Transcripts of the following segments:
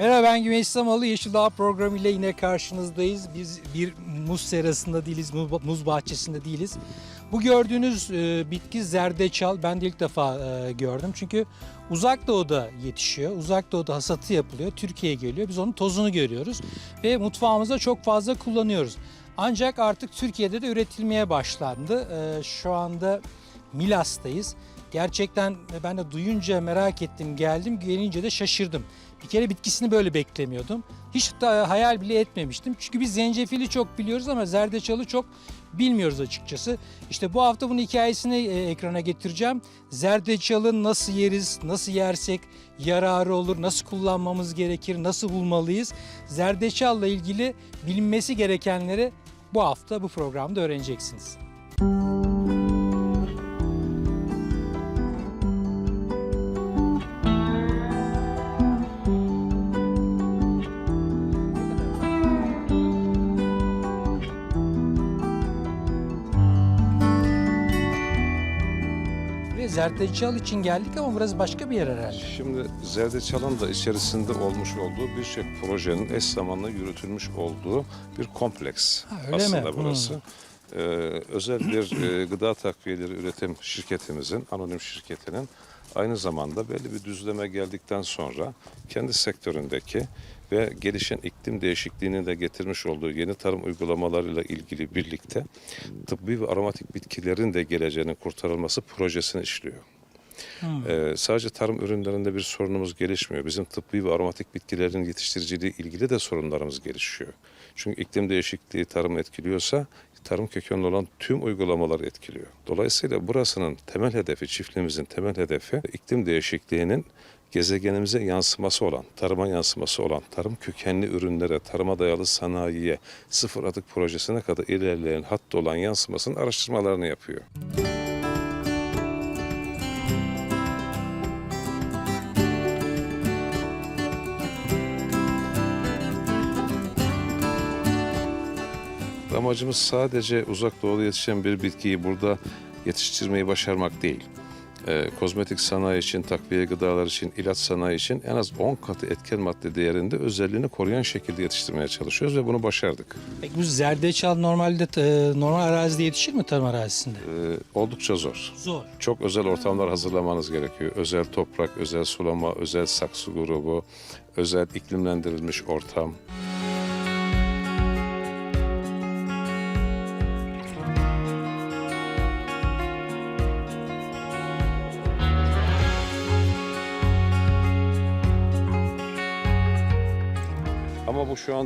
Merhaba ben Güneş Samalı. Yeşil Dağ programı ile yine karşınızdayız. Biz bir muz serasında değiliz, muz- bahçesinde değiliz. Bu gördüğünüz e, bitki zerdeçal. Ben de ilk defa e, gördüm. Çünkü uzak doğuda yetişiyor. Uzak doğuda hasatı yapılıyor. Türkiye'ye geliyor. Biz onun tozunu görüyoruz. Ve mutfağımızda çok fazla kullanıyoruz. Ancak artık Türkiye'de de üretilmeye başlandı. E, şu anda Milas'tayız. Gerçekten ben de duyunca merak ettim, geldim, gelince de şaşırdım. Bir kere bitkisini böyle beklemiyordum. Hiç hayal bile etmemiştim. Çünkü biz zencefili çok biliyoruz ama zerdeçalı çok bilmiyoruz açıkçası. İşte bu hafta bunun hikayesini e, ekrana getireceğim. Zerdeçalı nasıl yeriz, nasıl yersek yararı olur, nasıl kullanmamız gerekir, nasıl bulmalıyız. Zerdeçalla ilgili bilinmesi gerekenleri bu hafta bu programda öğreneceksiniz. Buraya zerdeçal için geldik ama burası başka bir yer herhalde. Şimdi Zerdeçal'ın da içerisinde olmuş olduğu birçok projenin eş zamanlı yürütülmüş olduğu bir kompleks Ha, öyle mi? aslında burası. Ee, özel bir e, gıda takviyeleri üretim şirketimizin, anonim şirketinin aynı zamanda belli bir düzleme geldikten sonra kendi sektöründeki ve gelişen iklim değişikliğini de getirmiş olduğu yeni tarım uygulamalarıyla ilgili birlikte tıbbi ve aromatik bitkilerin de geleceğinin kurtarılması projesini işliyor. Ee, sadece tarım ürünlerinde bir sorunumuz gelişmiyor. Bizim tıbbi ve aromatik bitkilerin yetiştiriciliği ilgili de sorunlarımız gelişiyor. Çünkü iklim değişikliği tarım etkiliyorsa tarım kökenli olan tüm uygulamaları etkiliyor. Dolayısıyla burasının temel hedefi, çiftliğimizin temel hedefi iklim değişikliğinin gezegenimize yansıması olan, tarıma yansıması olan, tarım kökenli ürünlere, tarıma dayalı sanayiye, sıfır atık projesine kadar ilerleyen hatta olan yansımasının araştırmalarını yapıyor. Amacımız sadece uzak doğuda yetişen bir bitkiyi burada yetiştirmeyi başarmak değil. Ee, kozmetik sanayi için, takviye gıdalar için, ilaç sanayi için en az 10 katı etken madde değerinde özelliğini koruyan şekilde yetiştirmeye çalışıyoruz ve bunu başardık. Peki bu zerdeçal normalde e, normal arazide yetişir mi tarım arazisinde? Ee, oldukça zor. Zor. Çok özel ortamlar hazırlamanız gerekiyor. Özel toprak, özel sulama, özel saksı grubu, özel iklimlendirilmiş ortam.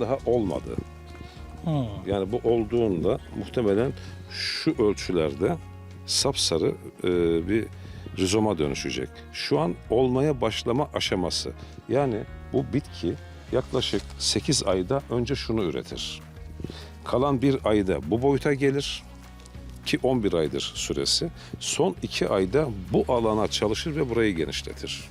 Daha olmadı. Hmm. Yani bu olduğunda muhtemelen şu ölçülerde sapsarı e, bir rizoma dönüşecek. Şu an olmaya başlama aşaması. Yani bu bitki yaklaşık 8 ayda önce şunu üretir. Kalan bir ayda bu boyuta gelir ki 11 aydır süresi. Son 2 ayda bu alana çalışır ve burayı genişletir.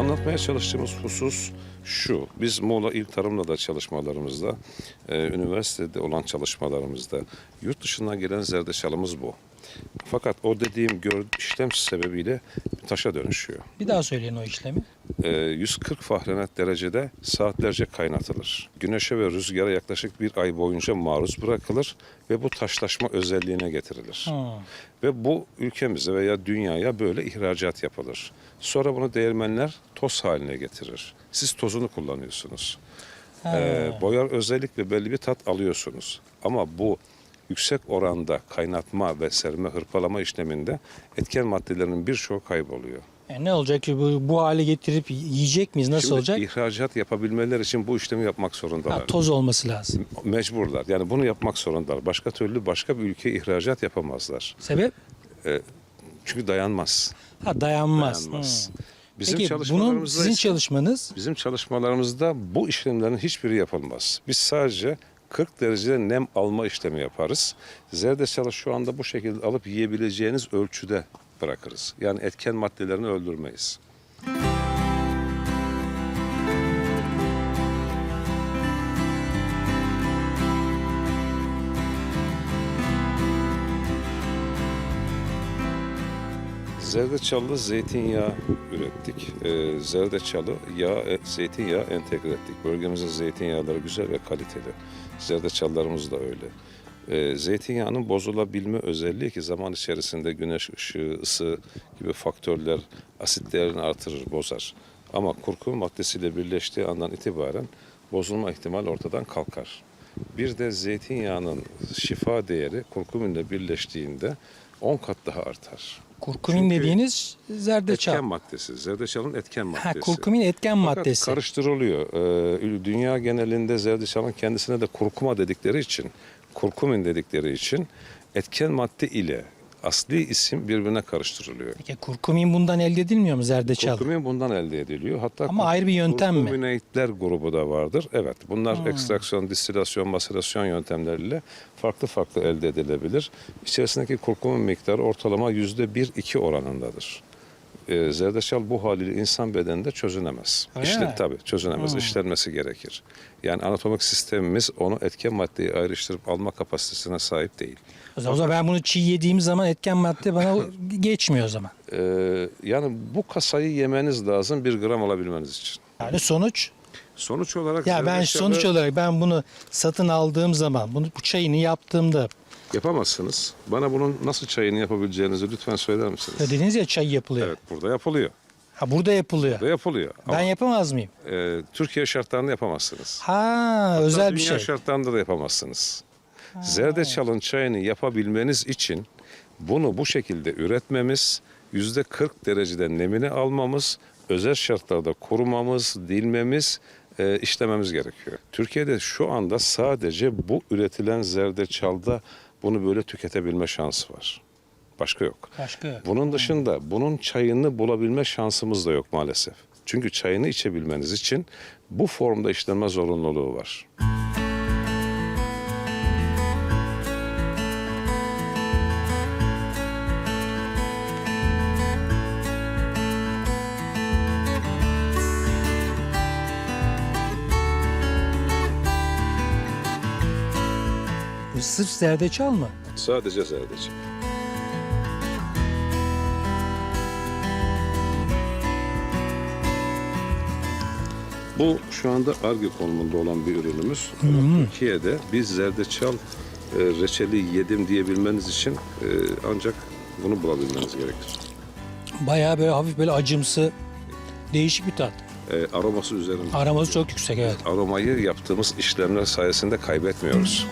Anlatmaya çalıştığımız husus şu. Biz Muğla İl Tarım'la da çalışmalarımızda, e, üniversitede olan çalışmalarımızda yurt dışından gelen zerdeçalımız bu. Fakat o dediğim gör, işlem sebebiyle taşa dönüşüyor. Bir daha söyleyin o işlemi. E, 140 Fahrenheit derecede saatlerce kaynatılır. Güneşe ve rüzgara yaklaşık bir ay boyunca maruz bırakılır ve bu taşlaşma özelliğine getirilir. Hmm. Ve bu ülkemize veya dünyaya böyle ihracat yapılır. Sonra bunu değirmenler toz haline getirir. Siz tozunu kullanıyorsunuz. Ha. Ee, boyar özellikle belli bir tat alıyorsunuz. Ama bu yüksek oranda kaynatma ve serme hırpalama işleminde etken maddelerinin birçoğu kayboluyor. Yani ne olacak ki bu, bu hale getirip yiyecek miyiz? Nasıl Şimdi olacak? ihracat yapabilmeler için bu işlemi yapmak zorundalar. Ha, toz olması lazım. Mecburlar. Yani bunu yapmak zorundalar. Başka türlü başka bir ülkeye ihracat yapamazlar. Sebep? Çünkü dayanmaz. Ha dayanmaz. Dayanmaz. Hmm. Bizim Peki bunun çalışmalarımızda sizin ise- çalışmanız Bizim çalışmalarımızda bu işlemlerin hiçbiri yapılmaz. Biz sadece 40 derecede nem alma işlemi yaparız. Zerdeçalı şu anda bu şekilde alıp yiyebileceğiniz ölçüde bırakırız. Yani etken maddelerini öldürmeyiz. Zerdeçallı zeytinyağı ürettik. Ee, zerdeçalı yağ, e, zeytinyağı entegre ettik. Bölgemizin zeytinyağları güzel ve kaliteli. Zerdeçallarımız da öyle. Ee, zeytinyağının bozulabilme özelliği ki zaman içerisinde güneş ışığı, ısı gibi faktörler asit değerini artırır, bozar. Ama kurkuma maddesiyle birleştiği andan itibaren bozulma ihtimali ortadan kalkar. Bir de zeytinyağının şifa değeri kurkuminle birleştiğinde 10 kat daha artar. Kurkumin Çünkü dediğiniz zerdeçal. Etken maddesi. Zerdeçalın etken maddesi. Ha, kurkumin etken Fakat maddesi. karıştırılıyor. Ee, dünya genelinde zerdeçalın kendisine de kurkuma dedikleri için, kurkumin dedikleri için etken madde ile asli isim birbirine karıştırılıyor. Peki kurkumin bundan elde edilmiyor mu zerdeçal? Kurkumin bundan elde ediliyor. Hatta Ama ayrı bir yöntem mi? Kurkuminatler grubu da vardır. Evet. Bunlar ekstraksiyon, distilasyon, maserasyon yöntemleriyle farklı farklı elde edilebilir. İçerisindeki kurkumin miktarı ortalama yüzde bir iki oranındadır. Ee, zerdeçal bu haliyle insan bedeninde çözünemez. Öyle İşte, mi? tabii çözünemez. Hmm. İşlenmesi gerekir. Yani anatomik sistemimiz onu etken maddeyi ayrıştırıp alma kapasitesine sahip değil. O zaman o zaman ben bunu çiğ yediğim zaman etken madde bana geçmiyor o zaman. Ee, yani bu kasayı yemeniz lazım bir gram alabilmeniz için. Yani sonuç Sonuç olarak ya ben sonuç olarak ben bunu satın aldığım zaman bunu bu çayını yaptığımda Yapamazsınız. Bana bunun nasıl çayını yapabileceğinizi lütfen söyler misiniz? dediniz ya çay yapılıyor. Evet burada yapılıyor. Ha burada yapılıyor. Burada yapılıyor. Ben Ama yapamaz mıyım? e, Türkiye şartlarında yapamazsınız. Ha özel bir Dünya şey. şartlarında da yapamazsınız. Zerdeçalın çayını yapabilmeniz için bunu bu şekilde üretmemiz, yüzde 40 derecede nemini almamız, özel şartlarda korumamız, dilmemiz, e, işlememiz gerekiyor. Türkiye'de şu anda sadece bu üretilen zerdeçalda bunu böyle tüketebilme şansı var. Başka yok. Başka yok. Bunun dışında bunun çayını bulabilme şansımız da yok maalesef. Çünkü çayını içebilmeniz için bu formda işlenme zorunluluğu var. Sırf zerdeçal mı? Sadece zerdeçal. Bu şu anda ARGE konumunda olan bir ürünümüz. Ama Türkiye'de biz zerdeçal e, reçeli yedim diyebilmeniz için e, ancak bunu bulabilmeniz gerekir. Bayağı böyle hafif böyle acımsı değişik bir tat. E, aroması üzerinde. Aroması çok yüksek evet. Aromayı yaptığımız işlemler sayesinde kaybetmiyoruz.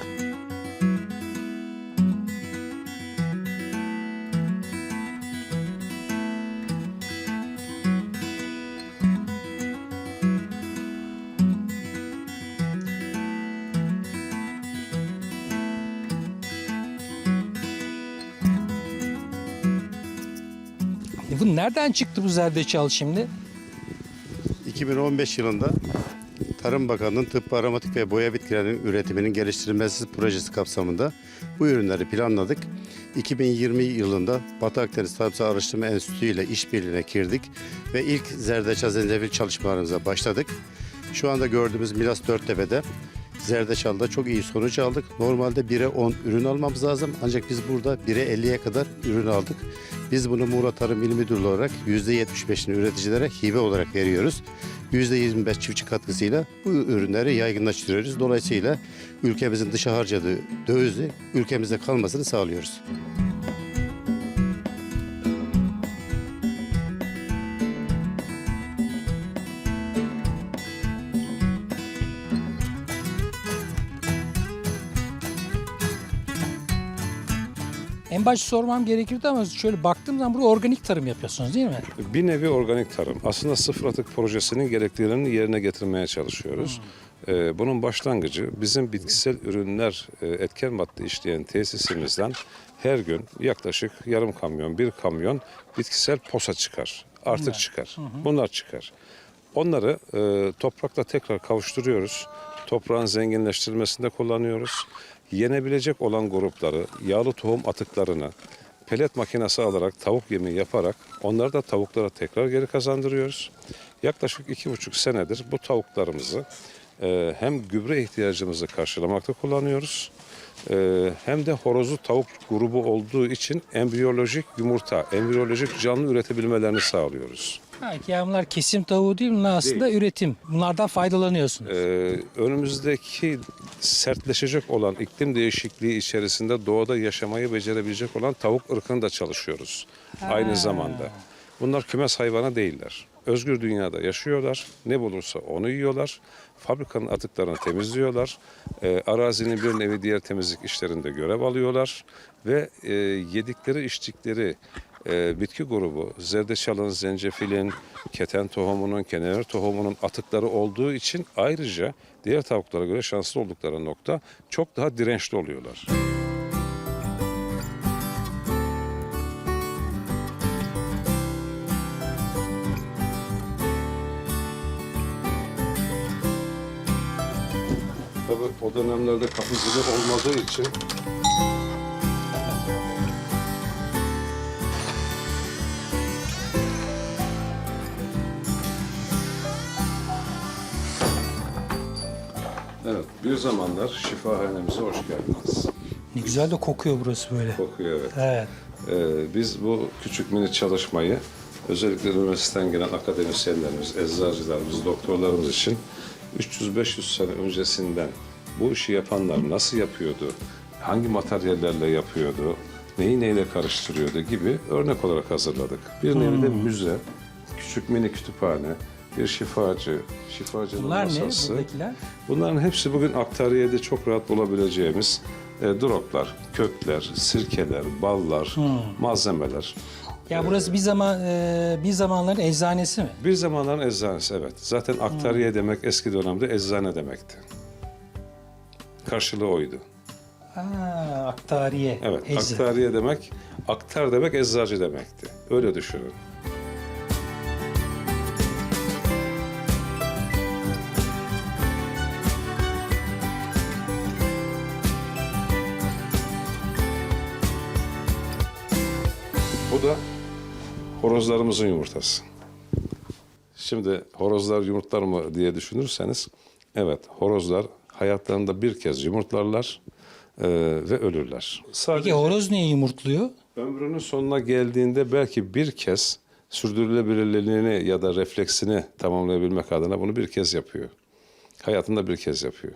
Bu nereden çıktı bu zerdeçal şimdi? 2015 yılında Tarım Bakanlığı'nın tıbbi aromatik ve boya bitkilerinin üretiminin geliştirilmesi projesi kapsamında bu ürünleri planladık. 2020 yılında Batı Akdeniz Tarımsal Araştırma Enstitüsü ile işbirliğine girdik ve ilk zerdeçal zencefil çalışmalarımıza başladık. Şu anda gördüğümüz Milas Dörttepe'de zerdeçalda çok iyi sonuç aldık. Normalde 1'e 10 ürün almamız lazım ancak biz burada 1'e 50'ye kadar ürün aldık. Biz bunu Muğla Tarım İl Müdürlüğü olarak %75'ini üreticilere hibe olarak veriyoruz. %25 çiftçi katkısıyla bu ürünleri yaygınlaştırıyoruz. Dolayısıyla ülkemizin dışa harcadığı dövizi ülkemizde kalmasını sağlıyoruz. Başta sormam gerekirdi ama şöyle baktığım zaman burada organik tarım yapıyorsunuz değil mi? Bir nevi organik tarım. Aslında sıfır atık projesinin gereklilerini yerine getirmeye çalışıyoruz. Ee, bunun başlangıcı bizim bitkisel ürünler e, etken madde işleyen tesisimizden her gün yaklaşık yarım kamyon, bir kamyon bitkisel posa çıkar. Artık çıkar. Bunlar çıkar. Onları e, toprakla tekrar kavuşturuyoruz. Toprağın zenginleştirilmesinde kullanıyoruz. Yenebilecek olan grupları, yağlı tohum atıklarını, pelet makinesi alarak tavuk yemi yaparak onları da tavuklara tekrar geri kazandırıyoruz. Yaklaşık iki buçuk senedir bu tavuklarımızı e, hem gübre ihtiyacımızı karşılamakta kullanıyoruz e, hem de horozlu tavuk grubu olduğu için embriyolojik yumurta, embriyolojik canlı üretebilmelerini sağlıyoruz. Ha, bunlar kesim tavuğu değil, bunlar aslında üretim. Bunlardan faydalanıyorsunuz. Ee, önümüzdeki sertleşecek olan iklim değişikliği içerisinde doğada yaşamayı becerebilecek olan tavuk ırkını da çalışıyoruz aynı zamanda. Bunlar kümes hayvanı değiller. Özgür dünyada yaşıyorlar. Ne bulursa onu yiyorlar. Fabrikanın atıklarını temizliyorlar. Ee, arazinin bir nevi diğer temizlik işlerinde görev alıyorlar. Ve e, yedikleri içtikleri e, bitki grubu zerdeçalın, zencefilin, keten tohumunun, kenever tohumunun atıkları olduğu için ayrıca diğer tavuklara göre şanslı oldukları nokta çok daha dirençli oluyorlar. Tabii o dönemlerde kapıcılık olmadığı için bir zamanlar şifahanemize hoş geldiniz. Ne güzel de kokuyor burası böyle. Kokuyor evet. Evet. Ee, biz bu küçük mini çalışmayı özellikle üniversiteden gelen akademisyenlerimiz, eczacılarımız, doktorlarımız için 300-500 sene öncesinden bu işi yapanlar nasıl yapıyordu, hangi materyallerle yapıyordu, neyi neyle karıştırıyordu gibi örnek olarak hazırladık. Bir nevi de müze, küçük mini kütüphane, bir şifacı, şifacının Bunlar ne masası. buradakiler? Bunların hepsi bugün aktariyede çok rahat bulabileceğimiz e, droplar, kökler, sirkeler, ballar, malzemeler. Ya burası bir zaman e, bir zamanların eczanesi mi? Bir zamanların eczanesi evet. Zaten aktariye demek eski dönemde eczane demekti. Karşılığı oydu. Ha, aktariye. Evet, ecza- aktariye demek, aktar demek eczacı demekti. Öyle düşünün. Horozlarımızın yumurtası. Şimdi horozlar yumurtlar mı diye düşünürseniz, evet horozlar hayatlarında bir kez yumurtlarlar e, ve ölürler. Sadece Peki horoz niye yumurtluyor? ömrünün sonuna geldiğinde belki bir kez sürdürülebilirliğini ya da refleksini tamamlayabilmek adına bunu bir kez yapıyor. Hayatında bir kez yapıyor.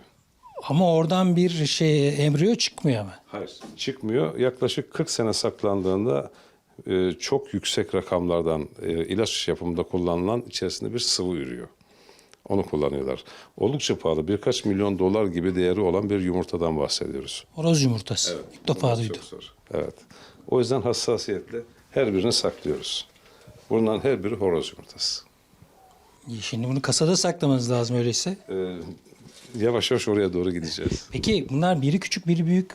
Ama oradan bir şey embriyo çıkmıyor ama. Hayır. Çıkmıyor. Yaklaşık 40 sene saklandığında e, çok yüksek rakamlardan e, ilaç yapımında kullanılan içerisinde bir sıvı ürüyor. Onu kullanıyorlar. Oldukça pahalı. Birkaç milyon dolar gibi değeri olan bir yumurtadan bahsediyoruz. Horoz yumurtası. İlk defa duydum. Evet. O yüzden hassasiyetle her birini saklıyoruz. Bunların her biri horoz yumurtası. Şimdi bunu kasada saklamanız lazım öyleyse. Ee, yavaş yavaş oraya doğru gideceğiz. Peki bunlar biri küçük biri büyük.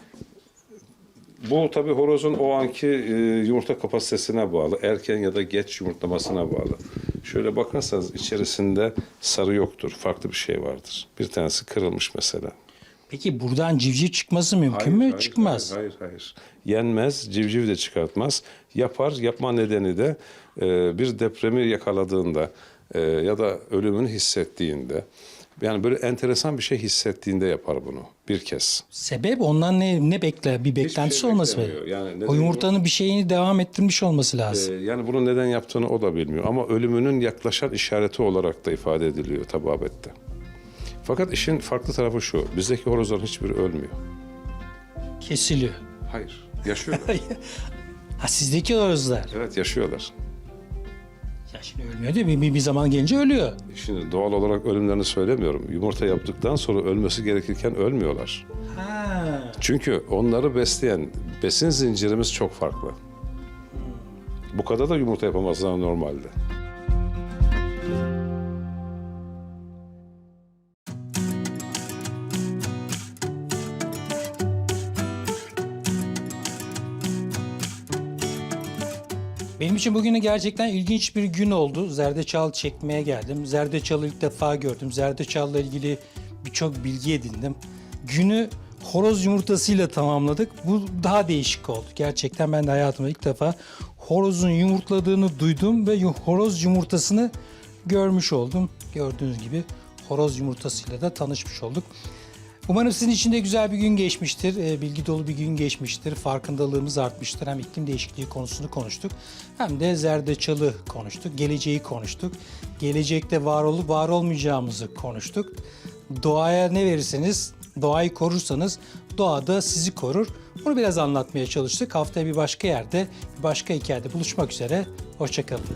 Bu tabii horozun o anki e, yumurta kapasitesine bağlı. Erken ya da geç yumurtlamasına bağlı. Şöyle bakarsanız içerisinde sarı yoktur. Farklı bir şey vardır. Bir tanesi kırılmış mesela. Peki buradan civciv çıkması mümkün mü? Çıkmaz. Hayır, hayır, hayır. Yenmez, civciv de çıkartmaz. Yapar, yapma nedeni de e, bir depremi yakaladığında e, ya da ölümünü hissettiğinde yani böyle enteresan bir şey hissettiğinde yapar bunu bir kez. Sebep ondan ne ne bekler? Bir beklentisi şey olması mı? beklemiyor. Yani neden o yumurtanın bir şeyini devam ettirmiş olması lazım. Ee, yani bunu neden yaptığını o da bilmiyor. Ama ölümünün yaklaşan işareti olarak da ifade ediliyor tababette. Fakat işin farklı tarafı şu. Bizdeki horozların hiçbiri ölmüyor. Kesiliyor. Hayır. Yaşıyorlar. Ha sizdeki horozlar. evet yaşıyorlar. Ya şimdi ölmüyor değil mi? Bir, bir zaman gelince ölüyor. Şimdi doğal olarak ölümlerini söylemiyorum. Yumurta yaptıktan sonra ölmesi gerekirken ölmüyorlar. Ha. Çünkü onları besleyen besin zincirimiz çok farklı. Bu kadar da yumurta yapamazlar normalde. Benim için bugünü gerçekten ilginç bir gün oldu. Zerdeçal çekmeye geldim. Zerdeçal'ı ilk defa gördüm. Zerdeçal'la ilgili birçok bilgi edindim. Günü horoz yumurtasıyla tamamladık. Bu daha değişik oldu. Gerçekten ben de hayatımda ilk defa horozun yumurtladığını duydum ve horoz yumurtasını görmüş oldum. Gördüğünüz gibi horoz yumurtasıyla da tanışmış olduk. Umarım sizin için de güzel bir gün geçmiştir, e, bilgi dolu bir gün geçmiştir, farkındalığımız artmıştır. Hem iklim değişikliği konusunu konuştuk, hem de zerdeçalı konuştuk, geleceği konuştuk. Gelecekte var olup var olmayacağımızı konuştuk. Doğaya ne verirseniz, doğayı korursanız doğa da sizi korur. Bunu biraz anlatmaya çalıştık. Haftaya bir başka yerde, bir başka hikayede buluşmak üzere. Hoşçakalın.